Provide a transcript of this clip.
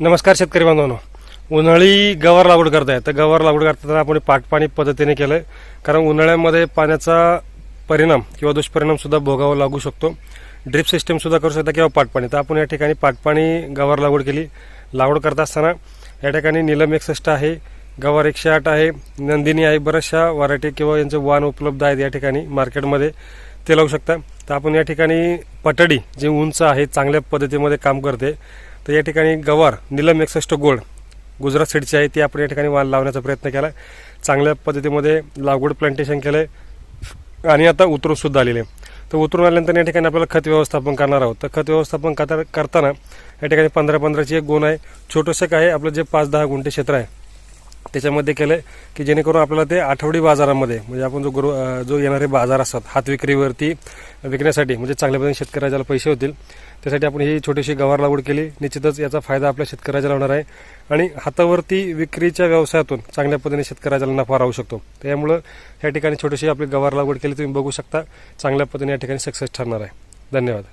नमस्कार शेतकरी बांधवांनो. उन्हाळी गवार लागवड करताय. तर गवार लागवड करताना आपण पाटपाणी पद्धतीने केलंय. कारण उन्हाळ्यामध्ये पाण्याचा परिणाम किंवा दुष्परिणाम सुद्धा भोगावा लागू शकतो. ड्रिप सिस्टम सुद्धा करू शकता किंवा पाटपाणी तर आपण या ठिकाणी पाटपाणी गवार लागवड केली. लागवड करत असताना या ठिकाणी निलम एकसष्ट आहे गवार एकशे आठ आहे नंदिनी आहे बऱ्याचशा व्हरायटी किंवा यांचं वाण उपलब्ध आहेत या ठिकाणी मार्केटमध्ये. ते लावू शकता. तर आपण या ठिकाणी पटडी जे उंच आहे चांगल्या पद्धतीमध्ये काम करते. तर या ठिकाणी गवार निलम एकसष्ट गोल्ड गुजरात सीडची आहे ती आपण या ठिकाणी वाण लावण्याचा प्रयत्न केला. चांगल्या पद्धतीमध्ये लागवड प्लांटेशन केलं आहे आणि आता उतरून सुद्धा आलेले आहे. तर उतरून आल्यानंतर या ठिकाणी आपल्याला खत व्यवस्थापन करणार आहोत. तर खत व्यवस्थापन करता करताना या ठिकाणी पंधरा पंधराची एक गुण आहे. छोटंसं काय आहे आपलं जे पाच दहा गुंठे क्षेत्र आहे त्याच्यामध्ये केलं की जेणेकरून आपल्याला ते आठवडी बाजारामध्ये म्हणजे आपण जो गुरु जो येणारे बाजार असतात हात विक्रीवरती विकण्यासाठी म्हणजे चांगल्या पद्धतीने शेतकऱ्याला पैसे होतील त्यासाठी आपण ही छोटीशी गवार लागवड केली. निश्चितच याचा फायदा आपल्या शेतकऱ्याला होणार आहे. आणि हातावरती विक्रीच्या व्यवसायातून चांगल्या पद्धतीने शेतकऱ्याला नफा राहू शकतो. त्यामुळं या ठिकाणी छोटीशी आपली गवार लागवड केली तुम्ही बघू शकता. चांगल्या पद्धतीने या ठिकाणी सक्सेस ठरणार आहे. धन्यवाद.